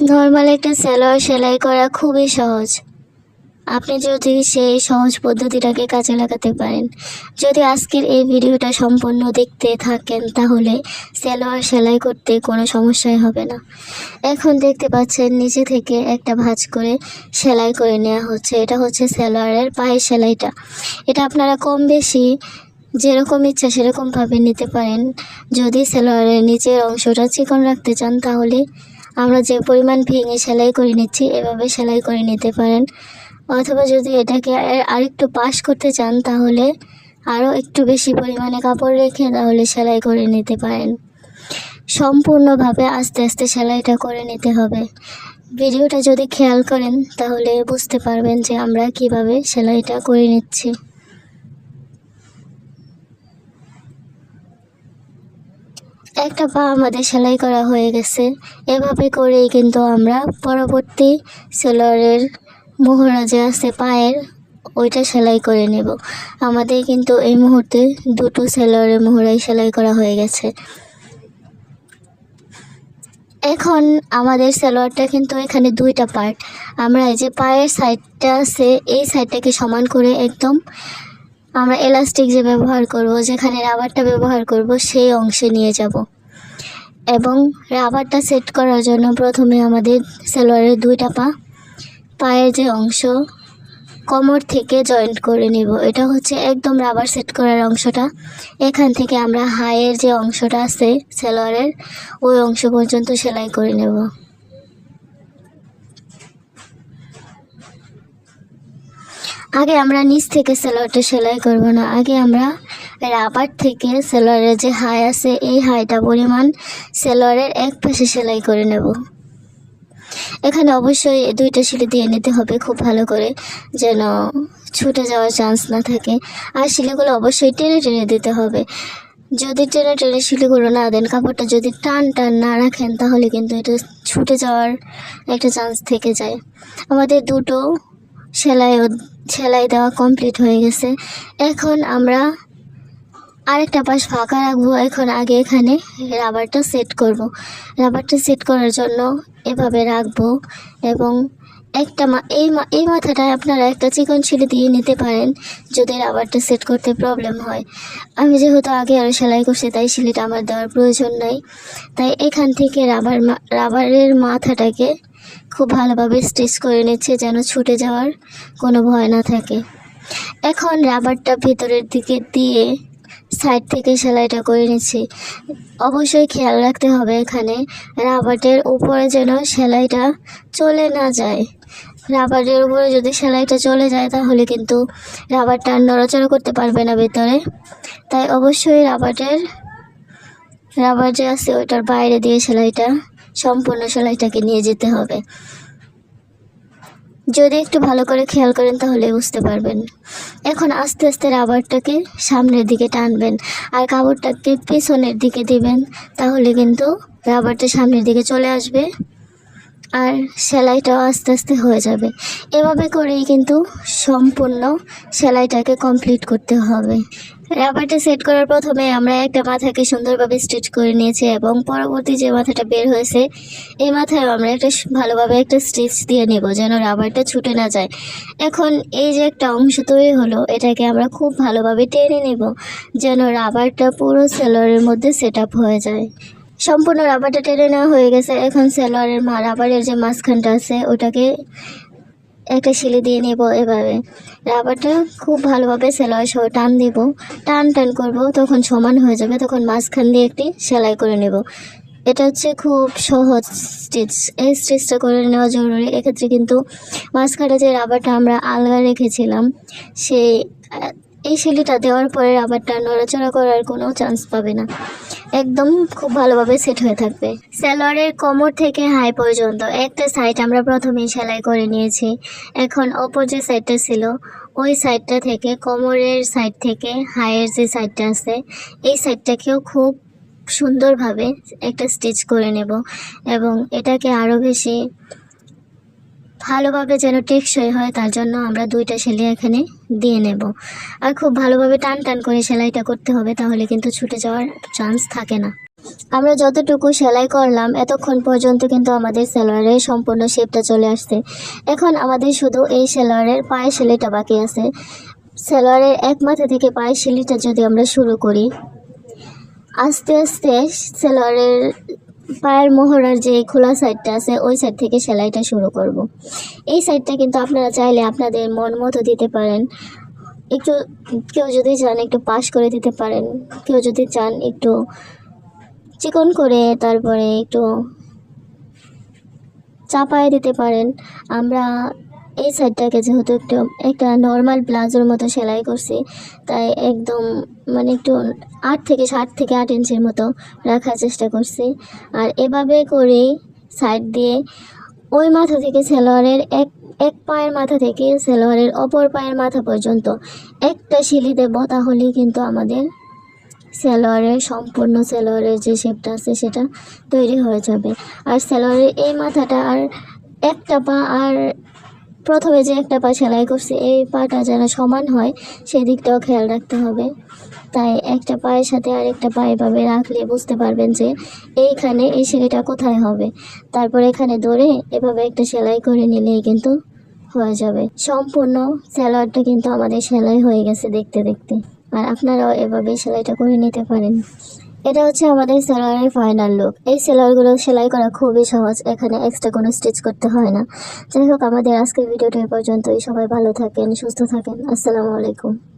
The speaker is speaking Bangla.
নর্মাল একটা সেলোয়ার সেলাই করা খুবই সহজ। আপনি যদি সেই সহজ পদ্ধতিটাকে কাজে লাগাতে পারেন। যদি আজকের এই ভিডিওটা সম্পূর্ণ দেখতে থাকেন, তাহলে সেলোয়ার সেলাই করতে কোনো সমস্যাই হবে না। এখন দেখতে পাচ্ছেন নিচে থেকে একটা ভাঁজ করে সেলাই করে নেওয়া হচ্ছে। এটা হচ্ছে সেলোয়ারের পায়ের সেলাইটা। এটা আপনারা কম বেশি যেরকম ইচ্ছা সেরকমভাবে নিতে পারেন। যদি সেলোয়ারের নিচের অংশটা চিকন রাখতে চান, তাহলে আমরা যে পরিমাণ ভেঙে সেলাই করে নিচ্ছি, এভাবে সেলাই করে নিতে পারেন। অথবা যদি এটাকে আরেকটু পাশ করতে চান, তাহলে আরও একটু বেশি পরিমাণে কাপড় রেখে তাহলে সেলাই করে নিতে পারেন। সম্পূর্ণভাবে আস্তে আস্তে সেলাইটা করে নিতে হবে। ভিডিওটা যদি খেয়াল করেন, তাহলে বুঝতে পারবেন যে আমরা কীভাবে সেলাইটা করে নিচ্ছি। একটা পা আমাদের সেলাই করা হয়ে গেছে। এভাবে করেই কিন্তু আমরা পরবর্তী সেলোয়ারের মোহরা যে আছে পায়ের, ওইটা সেলাই করে নেব। আমাদের কিন্তু এই মুহূর্তে দুটো সেলোয়ারের মোহরাই সেলাই করা হয়ে গেছে। এখন আমাদের সালোয়ারটা কিন্তু এখানে দুইটা পার্ট আমরা এই যে পায়ের সাইডটা আছে, এই সাইডটাকে সমান করে একদম আমরা এলাস্টিক যে ব্যবহার করব, যেখানে রাবারটা ব্যবহার করব, সেই অংশে নিয়ে যাব। এবং রাবারটা সেট করার জন্য প্রথমে আমাদের সেলোয়ারের দুইটা পা, পায়ের যে অংশ, কোমর থেকে জয়েন্ট করে নেব। এটা হচ্ছে একদম রাবার সেট করার অংশটা। এখান থেকে আমরা হায়ের যে অংশটা আছে সেলোয়ারের, ওই অংশ পর্যন্ত সেলাই করে নেব। আগে আমরা নিচ থেকে সালোয়ারটা সেলাই করব না, আগে আমরা রাবার থেকে সালোয়ারের যে হাই আছে, এই হাইটা পরিমাণ সালোয়ারের এক পাশে সেলাই করে নেব। এখানে অবশ্যই দুইটা সিলি দিয়ে নিতে হবে খুব ভালো করে, যেন ছুটে যাওয়ার চান্স না থাকে। আর সিলিগুলো অবশ্যই টেনে টেনে দিতে হবে। যদি টেনে টেনে সিলিগুলো না দেন, কাপড়টা যদি টান টান না রাখেন, তাহলে কিন্তু এটা ছুটে যাওয়ার একটা চান্স থেকে যায়। আমাদের দুটো সেলাই সেলাই দেওয়া কমপ্লিট হয়ে গেছে। এখন আমরা আরেকটা পাশ ফাঁকা রাখব। এখন আগে এখানে রাবারটা সেট করব। রাবারটা সেট করার জন্য এভাবে রাখব এবং একটা এই মা, এই মাথাটায় আপনারা একটা চিকন ছিলি দিয়ে নিতে পারেন যদি রাবারটা সেট করতে প্রবলেম হয়। আমি যেহেতু আগে আরও সেলাই করছি, তাই সিলিটা আমার দেওয়ার প্রয়োজন নাই। তাই এখান থেকে রাবার রাবারের মাথাটাকে খুব ভালোভাবে স্টিচ করে নিচ্ছে যেন ছুটে যাওয়ার কোনো ভয় না থাকে। এখন রাবারটা ভিতরের দিকে দিয়ে সাইড থেকে সেলাইটা করে নিচ্ছি। অবশ্যই খেয়াল রাখতে হবে এখানে রাবারের উপরে যেন সেলাইটা চলে না যায়। রাবারের উপরে যদি সেলাইটা চলে যায় তাহলে কিন্তু রাবারটা নড়াচড়া করতে পারবে না ভেতরে। তাই অবশ্যই রাবারের, রাবার যে আছে ওইটার বাইরে দিয়ে সেলাইটা সম্পূর্ণ সেলাইটাকে নিয়ে যেতে হবে। যদি একটু ভালো করে খেয়াল করেন তাহলে বুঝতে পারবেন। এখন আস্তে আস্তে রাবারটাকে সামনের দিকে টানবেন আর কাপড়টাকে পেছনের দিকে দিবেন, তাহলে কিন্তু রাবারটা সামনের দিকে চলে আসবে। আর সেলাইটাও আস্তে আস্তে হয়ে যাবে। এভাবে করেই কিন্তু সম্পূর্ণ সেলাইটাকে কমপ্লিট করতে হবে। রাবারটা সেট করার প্রথমে আমরা একটা মাথাকে সুন্দরভাবে স্টিচ করে নিয়েছি এবং পরবর্তী যে মাথাটা বের হয়েছে, এই মাথায় আমরা একটা ভালোভাবে একটা স্টিচ দিয়ে নেব যেন রাবারটা ছুটে না যায়। এখন এই যে একটা অংশ তৈরি হলো, এটাকে আমরা খুব ভালোভাবে টেনে নেব যেন রাবারটা পুরো সেলোয়ারের মধ্যে সেট হয়ে যায়। সম্পূর্ণ রাবারটা টেনে নেওয়া হয়ে গেছে। এখন সেলোয়ারের মা রাবারের যে মাঝখানটা আছে, ওটাকে একটা সিলি দিয়ে নেব এভাবে। রাবারটা খুব ভালোভাবে সেলাই সহ টান দিব। টান টান করব, তখন সমান হয়ে যাবে। তখন মাঝখান দিয়ে একটি সেলাই করে নেব। এটা হচ্ছে খুব সহজ স্টিচ এই স্টিচটা করে নেওয়া জরুরি। এক্ষেত্রে কিন্তু মাঝখানে যে রাবারটা আমরা আলগা রেখেছিলাম, সেই, এই সিলিটা দেওয়ার পরে রাবারটা নড়াচড়া করার কোনো চান্স পাবে না। একদম খুব ভালোভাবে সেট হয়ে থাকবে। সালোয়ারের কোমর থেকে হাই পর্যন্ত, একটা সাইড আমরা প্রথমেই সেলাই করে নিয়েছি। এখন অপর যে সাইডটা ছিল, ওই সাইডটা থেকে কোমরের সাইড থেকে হায়ের যে সাইডটা আছে, এই সাইডটাকেও খুব সুন্দরভাবে একটা স্টিচ করে নেব এবং এটাকে আরও বেশি ভালোভাবে যেন টেকসই হয়, তার জন্য আমরা দুইটা সেলাই এখানে দিয়ে নেব। আর খুব ভালোভাবে টান টান করে সেলাইটা করতে হবে, তাহলে কিন্তু ছুটে যাওয়ার চান্স থাকে না। আমরা যতটুকু সেলাই করলাম, এতক্ষণ পর্যন্ত কিন্তু আমাদের সেলোয়ারের সম্পূর্ণ শেপটা চলে আসছে। এখন আমাদের শুধু এই সেলোয়ারের পায়ে সেলাইটা বাকি আছে। সেলোয়ারের এক মাথা থেকে পায়ে সেলাইটা যদি আমরা শুরু করি, আস্তে আস্তে সেলোয়ারের পায়ের মোহরার যে খোলা সাইডটা আছে, ওই সাইড থেকে সেলাইটা শুরু করব। এই সাইডটা কিন্তু আপনারা চাইলে আপনাদের মন মতো দিতে পারেন একটু কেউ যদি চান একটু পাশ করে দিতে পারেন, কেউ যদি চান একটু চিকন করে তারপরে একটু চাপায় দিতে পারেন আমরা এই সাইডটাকে যেহেতু একটু, একটা নর্মাল প্লাজোর মতো সেলাই করছি, তাই একদম মানে একটু আট থেকে সাত থেকে আট ইঞ্চির মতো রাখার চেষ্টা করছি। আর এভাবে করেই সাইড দিয়ে ওই মাথা থেকে সেলোয়ারের এক এক পায়ের মাথা থেকে সেলোয়ারের অপর পায়ের মাথা পর্যন্ত একটা শিলি দেব, তাহলেই কিন্তু আমাদের সালোয়ারের সম্পূর্ণ সালোয়ারের যে শেপটা আছে সেটা তৈরি হয়ে যাবে। আর সালোয়ারের এই মাথাটা আর একটা পা আর প্রথমে যে একটা পা সেলাই করছে, এই পাটা যেন সমান হয়, সেদিকটাও খেয়াল রাখতে হবে। তাই একটা পায়ের সাথে আরেকটা পায়ে এভাবে রাখলে বুঝতে পারবেন যে, এইখানে এই সেলাইটা কোথায় হবে? তারপর এখানে ধরে এভাবে একটা সেলাই করে নিলেই কিন্তু হয়ে যাবে। সম্পূর্ণ সালোয়ারটা কিন্তু আমাদের সেলাই হয়ে গেছে দেখতে দেখতে। আর আপনারাও এভাবে সেলাইটা করে নিতে পারেন। এটা হচ্ছে আমাদের সেলোয়ারের ফাইনাল লুক এই সেলোয়ারগুলো সেলাই করা খুবই সহজ, এখানে এক্সট্রা কোনো স্টিচ করতে হয় না। যাই হোক, আমাদের আজকের ভিডিওটা এই পর্যন্তই। সবাই ভালো থাকেন, সুস্থ থাকেন। আসসালামু আলাইকুম।